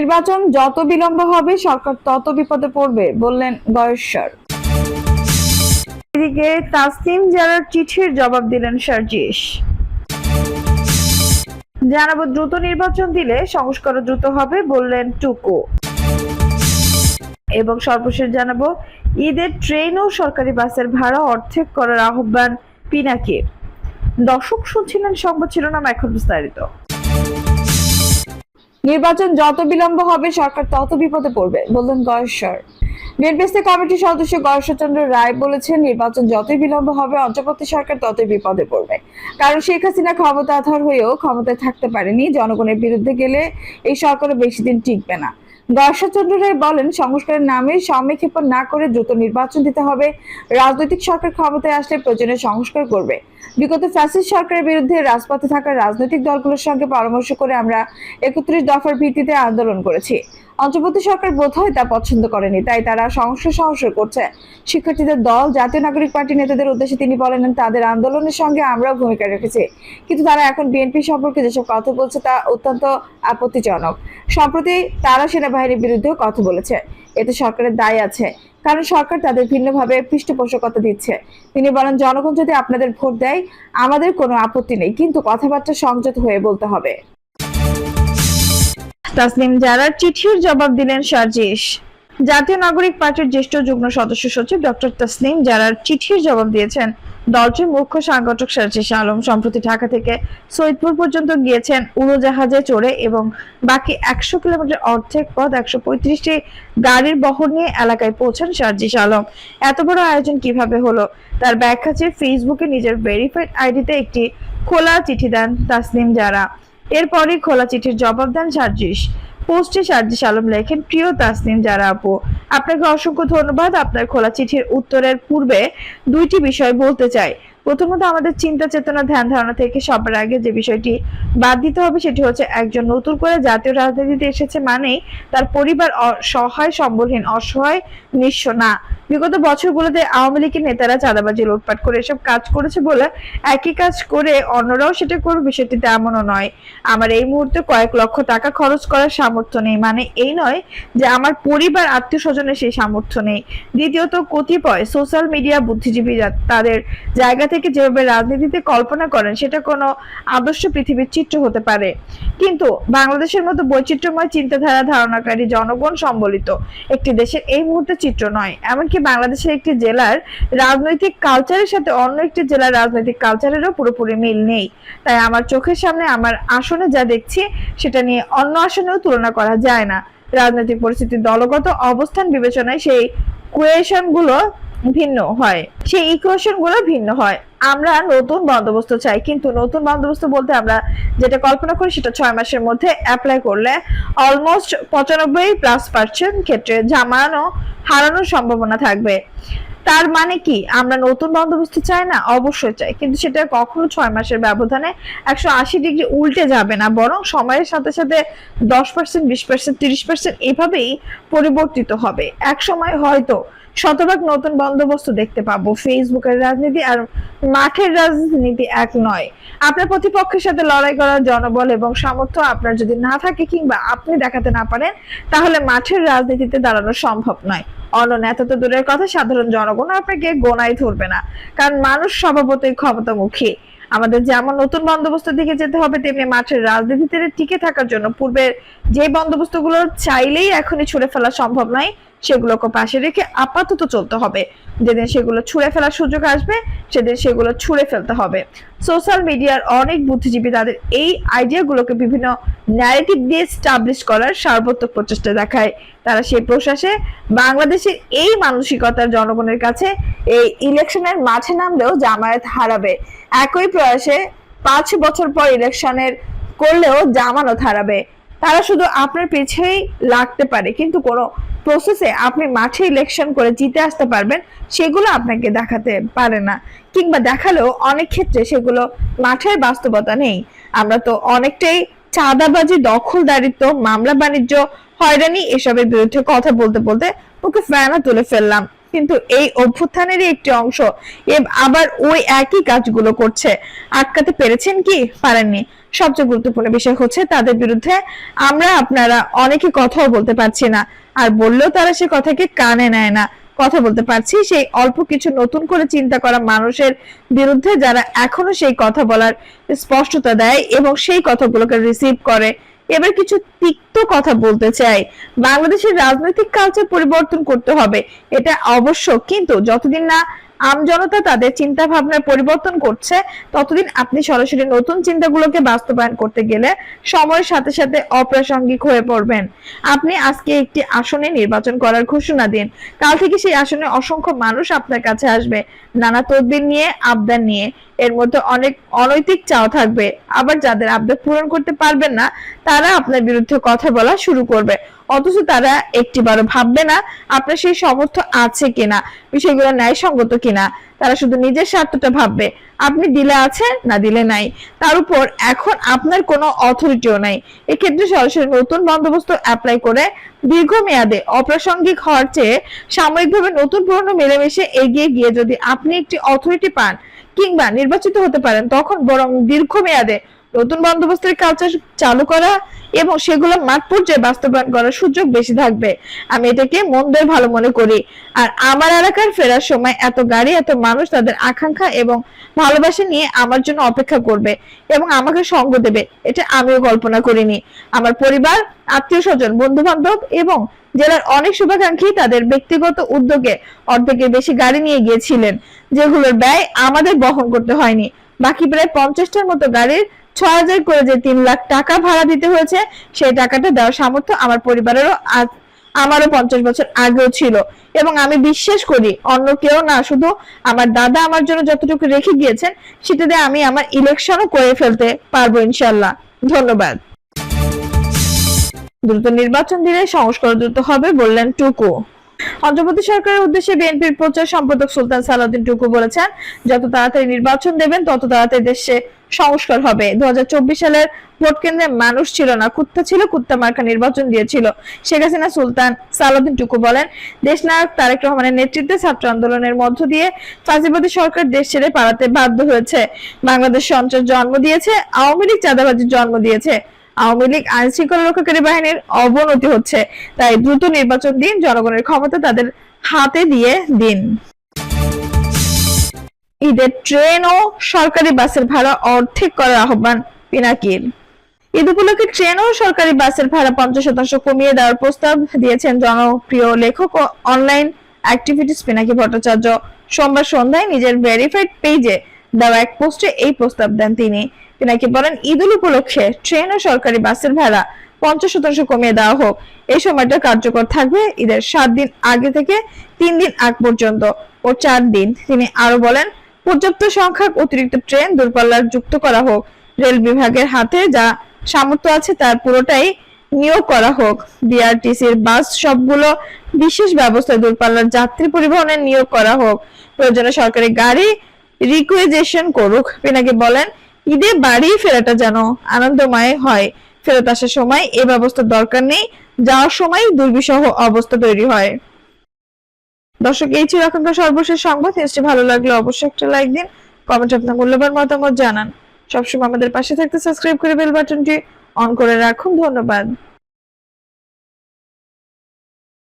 নির্বাচন যত বিলম্ব হবে, সরকার তত বিপদে পড়বে, বললেন গয়েশ্বর। এদিকে তাসনিম জারার চিঠির জবাব দিলেন সার্জিস। জানাব, দ্রুত নির্বাচন দিলে সংস্কার দ্রুত হবে বললেন টুকু। এবং সর্বশেষ জানাব, ঈদের ট্রেন ও সরকারি বাসের ভাড়া অর্ধেক করার আহ্বান পিনাকির। দর্শক শুনছিলেন সংবাদ শিরোনাম এখন বিস্তারিত। নির্বাচন যত বিলম্ব হবে, সরকার তত বিপদে পড়বে, বললেন গয়েশ্বর নির্বাচিত কমিটির সদস্য গয়েশ্বরচন্দ্র রায় বলেছেন, নির্বাচন যতই বিলম্ব হবে, অন্তর্বর্তী সরকার ততই বিপদে পড়বে। কারণ শেখ হাসিনা ক্ষমতাধর হয়েও ক্ষমতায় থাকতে পারেনি, জনগণের বিরুদ্ধে গেলে এই সরকারও বেশি দিন টিকবে না। দর্শচন্দ্র রায় বলেন, সংস্কারের নামে সমীক্ষেপণ না করে দ্রুত নির্বাচন দিতে হবে। রাজনৈতিক সরকার ক্ষমতায় আসলে প্রয়োজনীয় সংস্কার করবে। বিগত ফ্যাসিস্ট সরকারের বিরুদ্ধে রাজপথে থাকা রাজনৈতিক দলগুলোর সঙ্গে পরামর্শ করে আমরা একত্রিশ দফার ভিত্তিতে আন্দোলন করেছি। অন্তর্বর্তী সরকার বোধহয় তা পছন্দ করেনি, তাই তারা সংস্কার সংস্কার করছে। শিক্ষার্থীদের দল, জাতীয় নাগরিক পার্টি নেতাদের উদ্দেশ্যে তিনি বলেন, তাদের আন্দোলনের সঙ্গে আমরাও ভূমিকা রেখেছি। কিন্তু তারা এখন বিএনপি সম্পর্কে যেসব কথা বলছে তা অত্যন্ত আপত্তিজনক। সম্প্রতি তারা সেনাবাহিনীর বিরুদ্ধেও কথা বলেছে। এতে সরকারের দায় আছে, কারণ সরকার তাদের ভিন্নভাবে পৃষ্ঠপোষকতা দিচ্ছে। তিনি বলেন, জনগণ যদি আপনাদের ভোট দেয়, আমাদের কোনো আপত্তি নেই, কিন্তু কথাবার্তা সংযত হয়ে বলতে হবে। তাসনিম জারার চিঠির জবাব দিলেন সার্জিস। জাতীয় নাগরিক পার্টির জ্যেষ্ঠ যুগ্ম সদস্য সচিব ডক্টর তাসনিম জারার চিঠির জবাব দিয়েছেন। দলটির মুখ্য সাংগঠক সার্জিস আলম। সম্প্রতি ঢাকা থেকে সৈয়দপুর পর্যন্ত গিয়েছেন উড়োজাহাজে চড়ে এবং বাকি একশো কিলোমিটার অর্ধেক পথ একশো পঁয়ত্রিশটি গাড়ির বহর নিয়ে এলাকায় পৌঁছান সার্জিস আলম। এত বড় আয়োজন কীভাবে হলো? তার ব্যাখ্যা চেয়ে ফেসবুকে নিজের ভেরিফাইড আইডিতে একটি খোলা চিঠি দেন তাসনিম জারা। এরপরই খোলা চিঠির জবাব দেন সার্জিস। পোস্টে সার্জিস আলম লেখেন, প্রিয় তাসনিম, যারা আপু, আপনাকে অসংখ্য ধন্যবাদ। আপনার খোলা চিঠির উত্তরের পূর্বে দুইটি বিষয় বলতে চাই। প্রথমত আমাদের চিন্তা চেতনা, ধ্যান ধারণা থেকে সবার আগে যে বিষয়টি বাদ দিতে হবে সেটি হচ্ছে একজন নতুন করে জাতীয় রাজনীতিতে এসেছে মানেই তার পরিবার অ- সহায়, সম্বলহীন, অসহায়, নিঃস্ব না। বিগত বছরগুলোতে আওয়ামী লীগের নেতারা চাঁদাবাজি, লুটপাট করে এসব কাজ করেছে বলে একই কাজ করে অন্যরাও সেটা করবে বিষয়টি তেমনও নয়। আমার এই মুহূর্তে কয়েক লক্ষ টাকা খরচ করার সামর্থ্য নেই। মানে এই নয় যে আমার পরিবার আত্মীয় স্বজনের সেই সামর্থ্য নেই। দ্বিতীয়ত কতিপয় সোশ্যাল মিডিয়া বুদ্ধিজীবীরা তাদের জায়গা থেকে যেভাবে রাজনীতিতে কল্পনা করেন, সেটা কোনো আদর্শ পৃথিবীর চিত্র হতে পারে। কিন্তু বাংলাদেশের মতো বৈচিত্র্যময় চিন্তাধারা ধারণাকারী জনগণ সম্বলিত একটি দেশের এই মুহূর্তে চিত্র নয়। এমনকি বাংলাদেশের একটি জেলার রাজনৈতিক কালচারের সাথে অন্য একটি জেলার রাজনৈতিক কালচারেরও পুরোপুরি মিল নেই। তাই আমার চোখের সামনে আমার আসনে যা দেখছি, সেটা নিয়ে অন্য আসনেও তুলনা করা যায় না। রাজনৈতিক পরিস্থিতির দলগত অবস্থান বিবেচনায় সেই কোয়েশনগুলো ভিন্ন হয়। সেই ইকুয়েশনগুলো ভিন্ন হয়। আমরা নতুন বন্দোবস্ত চাই, কিন্তু নতুন বন্দোবস্ত বলতে আমরা যেটা কল্পনা করি সেটা ছয় মাসের মধ্যে অ্যাপ্লাই করলে অলমোস্ট পঁচানব্বই প্লাস পার্সেন্ট ক্ষেত্রে জামানো হারানোর সম্ভাবনা থাকবে। তার মানে কি? আমরা নতুন বন্দোবস্ত চাই না? অবশ্যই চাই। কিন্তু সেটা কখনো ছয় মাসের ব্যবধানে একশো আশি ডিগ্রি উল্টে যাবে না, বরং সময়ের সাথে সাথে দশ পার্সেন্ট বিশ পার্সেন্ট তিরিশ পার্সেন্ট এভাবেই পরিবর্তিত হবে। এক সময় হয়তো শতভাগ নতুন বন্দোবস্ত দেখতে পাবো। ফেসবুকের রাজনীতি আর মাঠের রাজনীতি এক নয়। আপনার প্রতিপক্ষের সাথে লড়াই করার জনবল এবং সামর্থ্য আপনার যদি না থাকে কিংবা আপনি দেখাতে না পারেন, তাহলে মাঠের রাজনীতিতে দাঁড়ানো সম্ভব নয়। অন্য নেতা তো দূরের কথা, সাধারণ জনগণ আপনাকে গোনায় ধরবে না। কারণ মানুষ স্বভাবতই ক্ষমতামুখী। আমাদের যেমন নতুন বন্দোবস্তের দিকে যেতে হবে তেমনি মাঠের রাজনীতিতে টিকে থাকার জন্য। পূর্বের যে বন্দোবস্তগুলো চাইলেই এখনই ছুড়ে ফেলা সম্ভব নয়, সেগুলোকে পাশে রেখে আপাতত চলতে হবে। যেদিন সেগুলো ছুঁড়ে ফেলার সুযোগ আসবে, সেদিন সেগুলো ছুঁড়ে ফেলতে হবে। সোশ্যাল মিডিয়ার অনেক বুদ্ধিজীবী তাদের এই আইডিয়াগুলোকে বিভিন্ন ন্যারেটিভ দিয়ে স্টাবলিশ করার সার্বত্রিক প্রচেষ্টা দেখায়। তারা সেই প্রশ্বাসে বাংলাদেশের এই মানসিকতার জনগণের কাছে এই ইলেকশনের মাঠে নামলেও জামায়াত হারাবে। একই প্রয়াসে পাঁচ বছর পর ইলেকশনের করলেও জামানত হারাবে। তারা শুধু আপনার পিছেই লাগতে পারে, কিন্তু কোনো প্রসেসে আপনি মাঠে ইলেকশন করে জিতে আসতে পারবেন, সেগুলো আপনাকে দেখাতে পারে না। কিংবা দেখালেও অনেক ক্ষেত্রে সেগুলো মাঠের বাস্তবতা নেই। আমরা তো অনেকটাই চাঁদাবাজি, দখলদারিত্ব, মামলা, বাণিজ্য, হয়রানি এসবের বিরুদ্ধে কথা বলতে বলতে ওকে ফ্যানা তুলে ফেললাম। কিন্তু এই অভ্যুত্থানেরই একটি অংশ আবার ওই একই কাজগুলো করছে। আটকাতে পেরেছেন কি? পারেননি। সবচেয়ে গুরুত্বপূর্ণ বিষয় হচ্ছে তাদের বিরুদ্ধে আমরা, আপনারা অনেকে কথাও বলতে পারছি না। আর বললেও তারা সে কথাকে কানে নেয় না। কথা বলতে পারছি। সেই অল্প কিছু নতুন করে চিন্তা করা মানুষের বিরুদ্ধে যারা এখনও সেই কথা বলার স্পষ্টতা দেয় এবং সেই কথাগুলোকে রিসিভ করে। এবার কিছু তিক্ত কথা বলতে চাই। বাংলাদেশের রাজনৈতিক কালচার পরিবর্তন করতে হবে। এটা অবশ্য কিন্তু যতদিন না আমজনতা তাদের চিন্তা ভাবনার পরিবর্তন করছে। ততদিন আপনি সরাসরি নতুন চিন্তাগুলোকে বাস্তবায়ন করতে গেলে সময়ের সাথে সাথে অপ্রাসঙ্গিক হয়ে পড়বেন। আপনি আজকে একটি আসনে নির্বাচন করার ঘোষণা দিন। কাল থেকে সেই আসনে অসংখ্য মানুষ আপনার কাছে আসবে। নানা তদবির নিয়ে, আবদার নিয়ে। এর মধ্যে অনেক অনৈতিক চাও থাকবে। আবার যাদের আবদার পূরণ করতে পারবেন না, তারা আপনার বিরুদ্ধে কথা বলা শুরু করবে। অথচ তারা একটিবারও ভাববে না আপনার সেই সমর্থ আছে কিনা, বিষয়গুলো ন্যায়সঙ্গত কিনা। তারা শুধু নিজের স্বার্থটা ভাববে, আপনি দিলে আছে না দিলে নাই। তার উপর এখন আপনার কোনো অথরিটিও নাই। এক্ষেত্রে সরাসরি নতুন বন্দোবস্ত অ্যাপ্লাই করে দীর্ঘমেয়াদে অপ্রাসঙ্গিক হওয়ার চেয়ে সাময়িকভাবে নতুন পুরনো মিলেমিশে এগিয়ে গিয়ে যদি আপনি একটি অথরিটি পান কিংবা নির্বাচিত হতে পারেন, তখন বরং দীর্ঘমেয়াদে নতুন বন্দোবস্তের কালচার চালু করা এবং সেগুলো মাঠ পর্যায়ে বাস্তবায়ন করার সুযোগ বেশি থাকবে। আমি এটাকে মন্দের ভালো মনে করি। আর আমার এলাকার ফেরার সময় এত গাড়ি, এত মানুষ তাদের আকাঙ্ক্ষা এবং ভালোবাসা নিয়ে আমার জন্য অপেক্ষা করবে এবং আমাকে সঙ্গ দেবে, এটা আমিও কল্পনা করিনি। আমার পরিবার, আত্মীয় স্বজন বন্ধু বান্ধব এবং জেলার অনেক শুভাকাঙ্ক্ষী তাদের ব্যক্তিগত উদ্যোগে অর্ধেকের বেশি গাড়ি নিয়ে গিয়েছিলেন, যেগুলোর ব্যয় আমাদের বহন করতে হয়নি। বাকি প্রায় পঞ্চাশটার মতো গাড়ির ছয় হাজার করে যে তিন লাখ টাকা ভাড়া দিতে হয়েছে, সেই টাকাটা দেওয়ার সামর্থ্য আমার পরিবারেরও আজ- আমারও পঞ্চাশ বছর আগেও ছিল। এবং আমি বিশ্বাস করি, অন্য কেউ না, শুধু আমার দাদা আমার জন্য যতটুকু রেখে গিয়েছেন, সেটা দিয়ে আমি আমার ইলেকশনও করে ফেলতে পারব ইনশাল্লাহ ধন্যবাদ। দ্রুত নির্বাচন দিলে সংস্কার দ্রুত হবে বললেন টুকু। অন্ধ্রপ্রদেশ সরকারের উদ্দেশ্যে বিএনপির প্রচার সম্পাদক সুলতান সালাউদ্দিন টুকু বলেছেন, যত তাড়াতাড়ি নির্বাচন দেবেন, তত তাড়াতাড়ি দেশে সংস্কার হবে। দু সালের ভোট কেন্দ্রে মানুষ ছিল না, কুত্তা ছিল, কুত্তা মার্কা নির্বাচন দিয়েছিল। শেখ হাসিনা, সুলতান সালাউদ্দিন টুকু বলেন দেশ নায়ক তারেক রহমানের নেতৃত্বে ছাত্র আন্দোলনের মধ্য দিয়ে ফাঁসিবাদী সরকার দেশ ছেড়ে পালাতে বাধ্য হয়েছে। বাংলাদেশ সঞ্চার জন্ম দিয়েছে, আওয়ামী লীগ চাঁদাবাজির জন্ম দিয়েছে। আওয়ামী লীগ আইন শৃঙ্খলা রক্ষাকারী বাহিনীর অবনতি হচ্ছে। তাই দ্রুত নির্বাচন দিন, জনগণের ক্ষমতা তাদের হাতে দিয়ে দিন। ঈদের ট্রেন ও সরকারি বাসের ভাড়া অর্ধেক করার আহ্বান পিনাকির। ঈদ উপলক্ষে ট্রেন ও সরকারি বাসের ভাড়া পঞ্চাশ শতাংশ কমিয়ে দেওয়ার প্রস্তাব দিয়েছেন জনপ্রিয় লেখক ও অনলাইন অ্যাক্টিভিটিস পিনাকি ভট্টাচার্য। সোমবার সন্ধ্যায় নিজের ভেরিফাইড পেজে দেওয়া এক পোস্টে এই প্রস্তাব দেন তিনি। পিনাকি বলেন ঈদ উল উপলক্ষে ট্রেন ও সরকারি বাসের ভাড়া পঞ্চাশ শতাংশ কমিয়ে দেওয়া হোক। এই সময়টা কার্যকর থাকবে ঈদের সাত দিন আগে থেকে তিন দিন আগ পর্যন্ত ও চার দিন। তিনি আরও বলেন, পর্যাপ্ত সংখ্যক অতিরিক্ত ট্রেন দূরপাল্লার যুক্ত করা হোক। রেল বিভাগের হাতে যা সামর্থ্য আছে তার পুরোটাই নিয়োগ করা হোক। বিআরটিসির বাস সবগুলো বিশেষ ব্যবস্থায় দূরপাল্লার যাত্রী পরিবহনের নিয়োগ করা হোক। প্রয়োজনে সরকারি গাড়ি রিকুয়েজেশন করুক। পিনাকি বলেন, ঈদে বাড়ি ফেরাটা যেন আনন্দময় হয়। ফেরত আসার সময় এ ব্যবস্থার দরকার নেই, যাওয়ার সময় দুর্বিষহ অবস্থা তৈরি হয়। দর্শক, এই ছিল এখনকার সর্বশেষ সংবাদ। নিশ্চয়ই ভালো লাগলে অবশ্যই একটা লাইক দিন, কমেন্ট আপনার মূল্যবান মতামত জানান। সবসময় আমাদের পাশে থাকতে সাবস্ক্রাইব করে বেল বাটনটি অন করে রাখুন। ধন্যবাদ।